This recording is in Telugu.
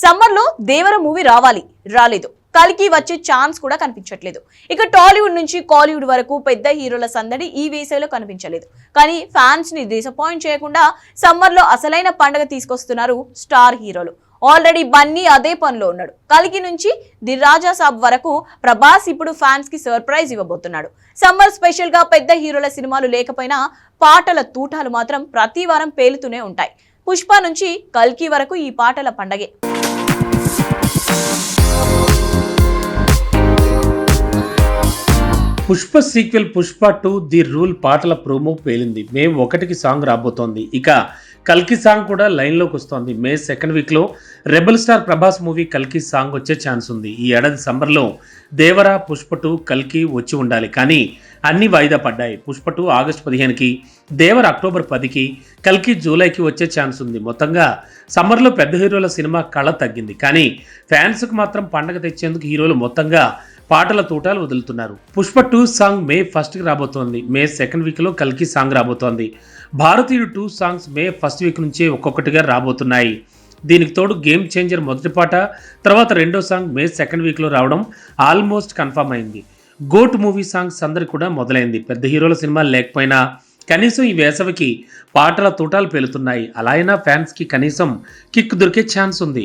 సమ్మర్లో దేవర మూవీ రావాలి రాలేదు. కలికి వచ్చే ఛాన్స్ కూడా కనిపించట్లేదు. ఇక టాలీవుడ్ నుంచి కాలీవుడ్ వరకు పెద్ద హీరోల సందడి ఈ వేసవిలో కనిపించలేదు. కానీ ఫ్యాన్స్ని డిసప్పాయింట్ చేయకుండా సమ్మర్లో అసలైన పండగ తీసుకొస్తున్నారు స్టార్ హీరోలు. ఆల్రెడీ బన్నీ అదే పనిలో ఉన్నాడు. కలికి నుంచి ది రాజా సాబ్ వరకు ప్రభాస్ ఇప్పుడు ఫ్యాన్స్కి సర్ప్రైజ్ ఇవ్వబోతున్నాడు. సమ్మర్ స్పెషల్గా పెద్ద హీరోల సినిమాలు లేకపోయినా పాటల తూటాలు మాత్రం ప్రతి వారం పేలుతూనే ఉంటాయి. పుష్ప నుంచి కల్కి వరకు ఈ పాటల పండగే. Pushpa sequel Pushpa two the rule పాటల ప్రోమో పేలింది. మే ఒకటికి సాంగ్ రాబోతోంది. ఇక కల్కి సాంగ్ కూడా లైన్లోకి వస్తోంది. మే సెకండ్ వీక్లో రెబల్ స్టార్ ప్రభాస్ మూవీ కల్కి సాంగ్ వచ్చే ఛాన్స్ ఉంది. ఈ ఏడాది సమ్మర్లో దేవరా పుష్ప టూ కల్కి వచ్చి ఉండాలి. కానీ అన్ని వాయిదా పడ్డాయి. పుష్ప టూ ఆగస్టు పదిహేనుకి దేవర అక్టోబర్ పదికి కల్కి జూలైకి వచ్చే ఛాన్స్ ఉంది. మొత్తంగా సమ్మర్లో పెద్ద హీరోల సినిమా కళ తగ్గింది. కానీ ఫ్యాన్స్కి మాత్రం పండగ తెచ్చేందుకు హీరోలు మొత్తంగా పాటల తూటాలు వదులుతున్నారు. పుష్ప టూ సాంగ్ మే ఫస్ట్కి రాబోతోంది. మే సెకండ్ వీక్లో కల్కి సాంగ్ రాబోతోంది. Bharateeyudu two songs May first week నుంచే ఒక్కొక్కటిగా రాబోతున్నాయి. దీనికి తోడు గేమ్ చేంజర్ మొదటి పాట తర్వాత రెండో సాంగ్ మే సెకండ్ వీక్లో రావడం ఆల్మోస్ట్ కన్ఫర్మ్ అయింది. గోట్ మూవీ సాంగ్స్ అందరి కూడా మొదలైంది. పెద్ద హీరోల సినిమాలు లేకపోయినా కనీసం ఈ వేసవికి పాటల తూటాలు పేలుతున్నాయి. అలా అయినా ఫ్యాన్స్కి కనీసం కిక్ దొరికే ఛాన్స్ ఉంది.